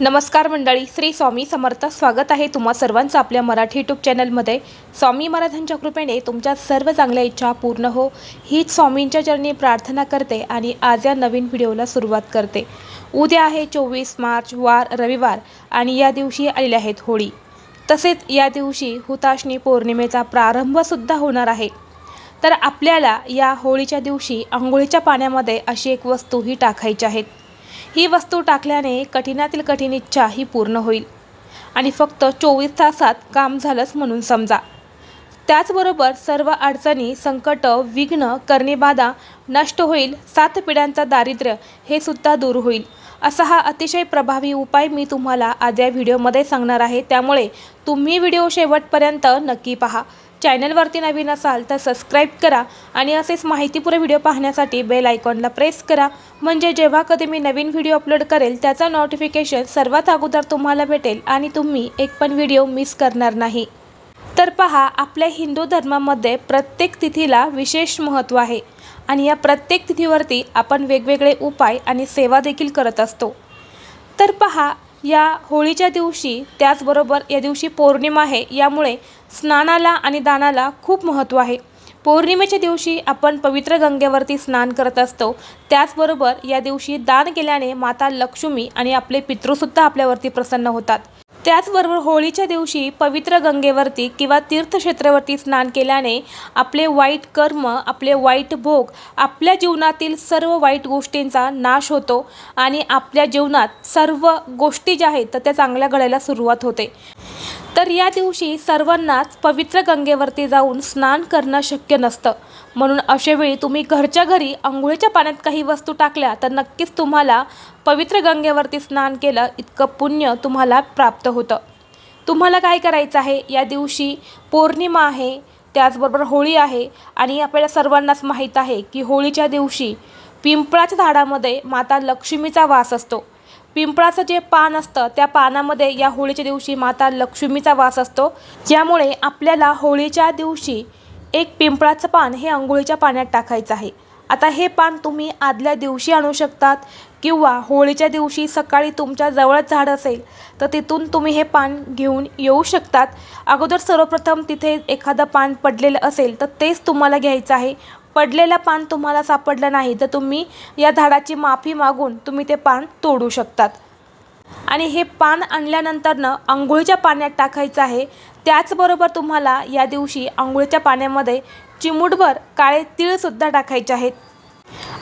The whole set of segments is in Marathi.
नमस्कार मंडळी श्री स्वामी समर्थ. स्वागत आहे तुम्हा सर्वांचं आपल्या मराठी यूट्यूब चॅनलमध्ये स्वामी महाराजांच्या कृपेने तुमच्या सर्व चांगल्या इच्छा पूर्ण हो. हीच स्वामींच्या चरणी प्रार्थना करते आणि आज या नवीन व्हिडिओला सुरुवात करते. उद्या आहे चोवीस मार्च वार रविवार आणि या दिवशी आलेल्या आहेत होळी. तसेच या दिवशी हुताशनी पौर्णिमेचा प्रारंभसुद्धा होणार आहे. तर आपल्याला या होळीच्या दिवशी आंघोळीच्या पाण्यामध्ये अशी एक वस्तू ही टाकायची आहेत. ही वस्तू टाकल्याने कठीणातील कठीण इच्छा ही पूर्ण होईल. आणि फक्त चोवीस तासात काम झालंच म्हणून समजा. त्याचबरोबर सर्व अडचणी संकट विघ्न करणेबाधा नष्ट होईल सात पिढ्यांचा दारिद्र्य हे सुद्धा दूर होईल. असा हा अतिशय प्रभावी उपाय मी तुम्हाला आज या व्हिडिओमध्ये सांगणार आहे. त्यामुळे तुम्ही व्हिडिओ शेवटपर्यंत नक्की पहा. चॅनलवरती नवीन असाल तर सबस्क्राईब करा आणि असेच माहितीपूर्ण व्हिडिओ पाहण्यासाठी बेल आयकॉनला प्रेस करा. म्हणजे जेव्हा कधी मी नवीन व्हिडिओ अपलोड करेल त्याचा नोटिफिकेशन सर्वात अगोदर तुम्हाला भेटेल आणि तुम्ही एक पण व्हिडिओ मिस करणार नाही. तर पहा आपल्या हिंदू धर्मामध्ये प्रत्येक तिथीला विशेष महत्त्व आहे. आणि या प्रत्येक तिथीवरती आपण वेगवेगळे उपाय आणि सेवा देखील करत असतो. तर पहा या होळीच्या दिवशी त्याचबरोबर या दिवशी पौर्णिमा आहे यामुळे स्नानाला आणि दानाला खूप महत्त्व आहे. पौर्णिमेच्या दिवशी आपण पवित्र गंगेवरती स्नान करत असतो. त्याचबरोबर या दिवशी दान केल्याने माता लक्ष्मी आणि आपले पितृसुद्धा आपल्यावरती प्रसन्न होतात. त्याचबरोबर होळीच्या दिवशी पवित्र गंगेवरती किंवा तीर्थक्षेत्रावरती स्नान केल्याने आपले वाईट कर्म आपले वाईट भोग आपल्या जीवनातील सर्व वाईट गोष्टींचा नाश होतो आणि आपल्या जीवनात सर्व गोष्टी ज्या आहेत तर त्या चांगल्या घडायला सुरुवात होते. तर या दिवशी सर्वांनाच पवित्र गंगेवरती जाऊन स्नान करणं शक्य नसतं. म्हणून अशावेळी तुम्ही घरच्या घरी आंघोळीच्या पाण्यात काही वस्तू टाकल्या तर नक्कीच तुम्हाला पवित्र गंगेवरती स्नान केलं इतकं पुण्य तुम्हाला प्राप्त होतं. तुम्हाला काय करायचं आहे? या दिवशी पौर्णिमा आहे त्याचबरोबर होळी आहे आणि आपल्याला सर्वांनाच माहीत आहे की होळीच्या दिवशी पिंपळाच्या झाडामध्ये माता लक्ष्मीचा वास असतो. पिंपळाचं जे पान असतं त्या पानामध्ये या होळीच्या दिवशी माता लक्ष्मीचा वास असतो. ज्यामुळे आपल्याला होळीच्या दिवशी एक पिंपळाचं पान हे आंघोळीच्या पाण्यात टाकायचं आहे. आता हे पान तुम्ही आदल्या दिवशी आणू शकतात किंवा होळीच्या दिवशी सकाळी तुमच्या जवळच झाड असेल तर तिथून तुम्ही हे पान घेऊन येऊ शकतात. अगोदर सर्वप्रथम तिथे एखादं पान पडलेलं असेल तर तेच तुम्हाला घ्यायचं आहे. पडलेलं पान तुम्हाला सापडलं नाही तर तुम्ही या झाडाची माफी मागून तुम्ही ते पान तोडू शकतात. आणि हे पान आणल्यानंतरनं आंघोळीच्या पाण्यात टाकायचं आहे. त्याचबरोबर तुम्हाला या दिवशी आंघोळीच्या पाण्यामध्ये चिमूटभर काळे तीळसुद्धा टाकायचे आहेत.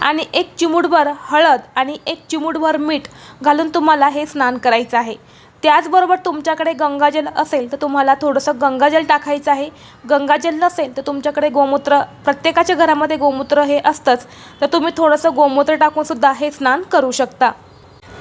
आणि एक चिमूटभर हळद आणि एक चिमूटभर मीठ घालून तुम्हाला हे स्नान करायचं आहे. त्याचबरोबर तुमच्याकडे गंगाजल असेल तर तुम्हाला थोडंसं गंगाजल टाकायचं आहे. गंगाजल नसेल तर तुमच्याकडे गोमूत्र प्रत्येकाच्या घरामध्ये गोमूत्र हे असतंच. तर तुम्ही थोडंसं गोमूत्र टाकूनसुद्धा हे स्नान करू शकता.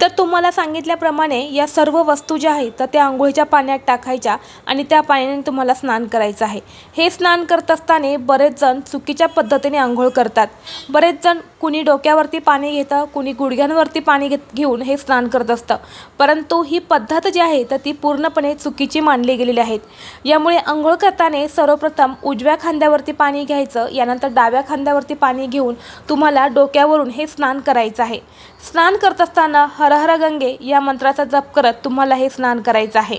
तर तुम्हाला सांगितल्याप्रमाणे या सर्व वस्तू ज्या आहेत तर त्या आंघोळीच्या पाण्यात टाकायच्या आणि त्या पाण्याने तुम्हाला स्नान करायचं आहे. हे स्नान करत असताना बरेच जण चुकीच्या पद्धतीने आंघोळ करतात. बरेच जण कुणी डोक्यावरती पाणी घेतं कुणी गुडघ्यांवरती पाणी घेत घेऊन हे स्नान करत असतं. परंतु ही पद्धत जी आहे तर ती पूर्णपणे चुकीची मानली गेलेली आहेत यामुळे आंघोळ करताना सर्वप्रथम उजव्या खांद्यावरती पाणी घ्यायचं यानंतर डाव्या खांद्यावरती पाणी घेऊन तुम्हाला डोक्यावरून हे स्नान करायचं आहे. स्नान करत असताना हर हर गंगे या मंत्राचा जप करत तुम्हाला हे स्नान करायचं आहे.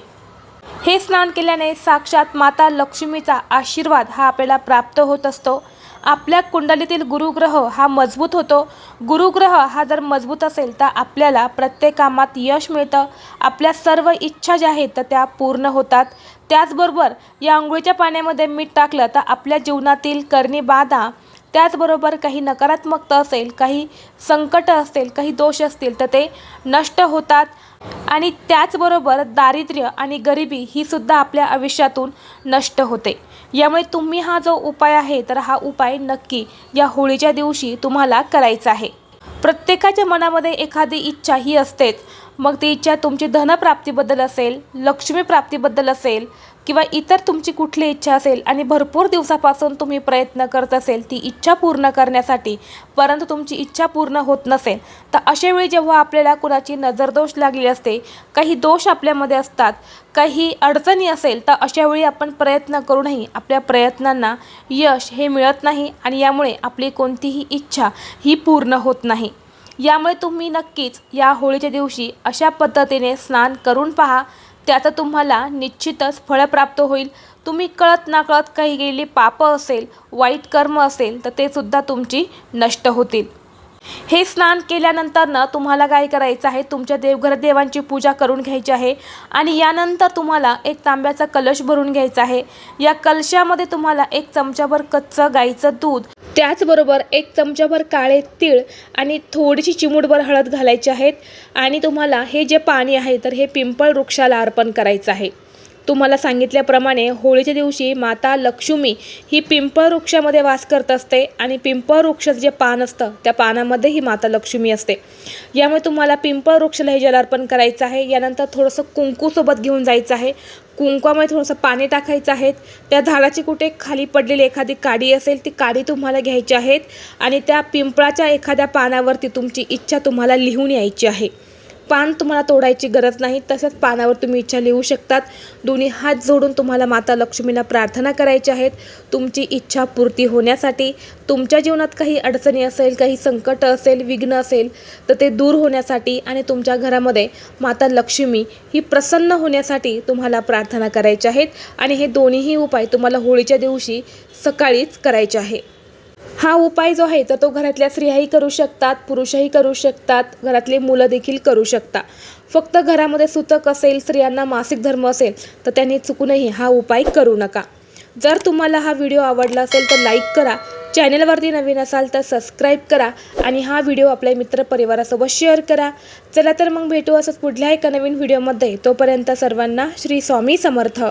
हे स्नान केल्याने साक्षात माता लक्ष्मीचा आशीर्वाद हा आपल्याला प्राप्त होत असतो. आपल्या कुंडलीतील गुरुग्रह हा मजबूत होतो. गुरुग्रह हा जर मजबूत असेल तर आपल्याला प्रत्येक कामात यश मिळतं. आपल्या सर्व इच्छा ज्या आहेत तर त्या पूर्ण होतात. त्याचबरोबर या आंघोळीच्या पाण्यामध्ये मीठ टाकलं तर आपल्या जीवनातील करणी बाधा त्याचबरोबर काही नकारात्मकता असेल काही संकट असेल काही दोष असतील तर ते नष्ट होतात. आणि त्याचबरोबर दारिद्र्य आणि गरिबी ही सुद्धा आपल्या आयुष्यातून नष्ट होते. यामुळे तुम्ही हा जो उपाय आहे तर हा उपाय नक्की या होळीच्या दिवशी तुम्हाला करायचा आहे. प्रत्येकाच्या मनामध्ये एखादी इच्छा ही असतेच. मग ती इच्छा तुमची धनप्राप्तीबद्दल असेल लक्ष्मी प्राप्तीबद्दल असेल किंवा इतर तुमची कुठली इच्छा असेल आणि भरपूर दिवसापासून तुम्ही प्रयत्न करत असेल ती इच्छा पूर्ण करण्यासाठी परंतु तुमची इच्छा पूर्ण होत नसेल तर अशावेळी जेव्हा आपल्याला कुणाची नजरदोष लागली असते काही दोष आपल्यामध्ये असतात काही अडचणी असेल तर अशावेळी आपण प्रयत्न करूनही आपल्या प्रयत्नांना यश हे मिळत नाही आणि यामुळे आपली कोणतीही इच्छा ही पूर्ण होत नाही. यामुळे तुम्ही नक्कीच या होळीच्या दिवशी अशा पद्धतीने स्नान करून पहा. त्याचं तुम्हाला निश्चितच फळ प्राप्त होईल. तुम्ही कळत नाकळत काही गेलेली पापं असेल वाईट कर्म असेल तर ते सुद्धा तुमची नष्ट होतील. हे स्नान केल्यानंतरनं तुम्हाला काय करायचं आहे? तुमच्या देवघर देवांची पूजा करून घ्यायची आहे आणि यानंतर तुम्हाला एक तांब्याचा कलश भरून घ्यायचा आहे. या कलशामध्ये तुम्हाला एक चमचाभर कच्चं गाईचं दूध त्याचबरोबर एक चमचाभर काळे तीळ आणि थोडीशी चिमूटभर हळद घालायची आहेत. आणि तुम्हाला हे जे पाणी आहे तर हे पिंपळ वृक्षाला अर्पण करायचं आहे. तुम्हाला सांगितल्याप्रमाणे होळीच्या दिवशी माता लक्ष्मी ही पिंपळ वृक्षामध्ये वास करत असते आणि पिंपळ वृक्षाचं जे पान असतं त्या पानामध्ये ही माता लक्ष्मी असते. यामुळे तुम्हाला पिंपळ वृक्षाला हे जल अर्पण करायचं आहे. यानंतर थोडंसं कुंकूसोबत घेऊन जायचं आहे. कुंकवामध्ये थोडंसं पाणी टाकायचं आहे त्या झाडाची कुठे खाली पडलेली एखादी काडी असेल ती काडी तुम्हाला घ्यायची आहेत आणि त्या पिंपळाच्या एखाद्या पानावरती तुमची इच्छा तुम्हाला लिहून यायची आहे. पान तुम्हाला तोडायची गरज नाही तसंच पानावर तुम्ही इच्छा लिहू शकतात. दोन्ही हात जोडून तुम्हाला माता लक्ष्मीला प्रार्थना करायची आहेत. तुमची इच्छा पूर्ती होण्यासाठी तुमच्या जीवनात काही अडचणी असेल काही संकट असेल विघ्न असेल तर ते दूर होण्यासाठी आणि तुमच्या घरामध्ये माता लक्ष्मी ही प्रसन्न होण्यासाठी तुम्हाला प्रार्थना करायची आहेत. आणि हे दोन्हीही उपाय तुम्हाला होळीच्या दिवशी सकाळीच करायचे आहे हा उपाय जो आहे तर तो घरातल्या स्त्रियाही करू शकतात पुरुषही करू शकतात घरातले मुलं देखील करू शकता फक्त घरामध्ये सुतक असेल स्त्रियांना मासिक धर्म असेल तर त्यांनी चुकूनही हा उपाय करू नका. जर तुम्हाला हा व्हिडिओ आवडला असेल तर लाईक करा. चॅनलवरती नवीन असाल तर सबस्क्राईब करा आणि हा व्हिडिओ आपल्या मित्रपरिवारासोबत शेअर करा. चला तर मग भेटू असंच पुढल्या एका नवीन व्हिडिओमध्ये. तोपर्यंत सर्वांना श्री स्वामी समर्थ.